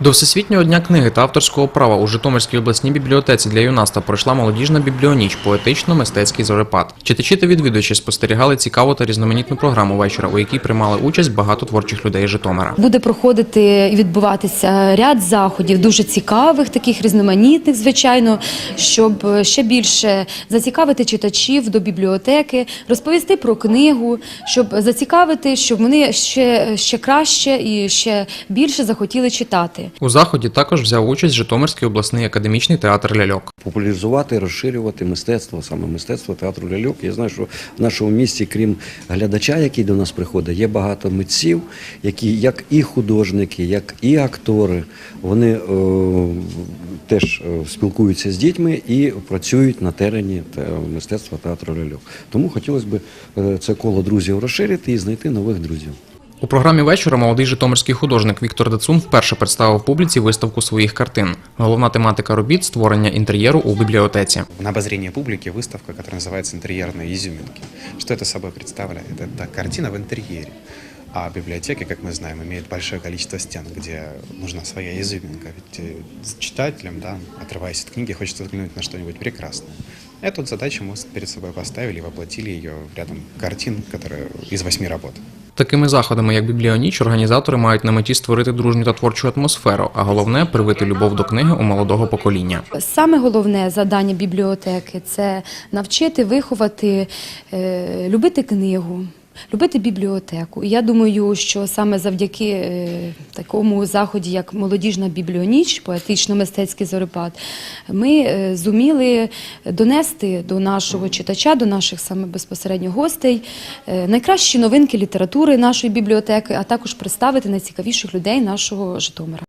До Всесвітнього дня книги та авторського права у Житомирській обласній бібліотеці для юнацтва пройшла молодіжна бібліоніч поетично-мистецький зорепад. Читачі та відвідувачі спостерігали цікаву та різноманітну програму вечора, у якій приймали участь багато творчих людей Житомира. Буде проходити і відбуватися ряд заходів, дуже цікавих, таких різноманітних, звичайно, щоб ще більше зацікавити читачів до бібліотеки, розповісти про книгу, щоб зацікавити, щоб вони ще, ще краще і ще більше захотіли читати. У заході також взяв участь Житомирський обласний академічний театр ляльок. популяризувати, розширювати мистецтво, саме мистецтво театру ляльок. Я знаю, що в нашому місті, крім глядача, який до нас приходить, є багато митців, які як і художники, як і актори, вони е, теж е, спілкуються з дітьми і працюють на терені те- мистецтва театру ляльок. Тому хотілося б е, це коло друзів розширити і знайти нових друзів. У програмі вечора молодий житомирський художник Віктор Дацун вперше представив публіці виставку своїх картин. Головна тематика робіт створення інтер'єру у бібліотеці. На обозрение публики выставка, которая называется «Интерьерные изюминки». Что это собой представляет? Это картина в интерьере. А библиотеки, как мы знаем, имеют большое количество стен, где нужна своя изюминка. Ведь э, с читателям, да, отрываясь от книги, хочется взглянуть на что-нибудь прекрасное. Эту задачу мы перед собой поставили и воплотили ее в рядом картин, которые из восьми работ. Такими заходами, як бібліоніч, організатори мають на меті створити дружню та творчу атмосферу, а головне привити любов до книги у молодого покоління. Саме головне завдання бібліотеки це навчити, виховати, е, любити книгу. Любити бібліотеку. І я думаю, що саме завдяки е, такому заході, як молодіжна бібліоніч, поетично-мистецький зорепад, ми е, зуміли донести до нашого читача, до наших саме безпосередньо гостей е, найкращі новинки літератури нашої бібліотеки, а також представити найцікавіших людей нашого Житомира.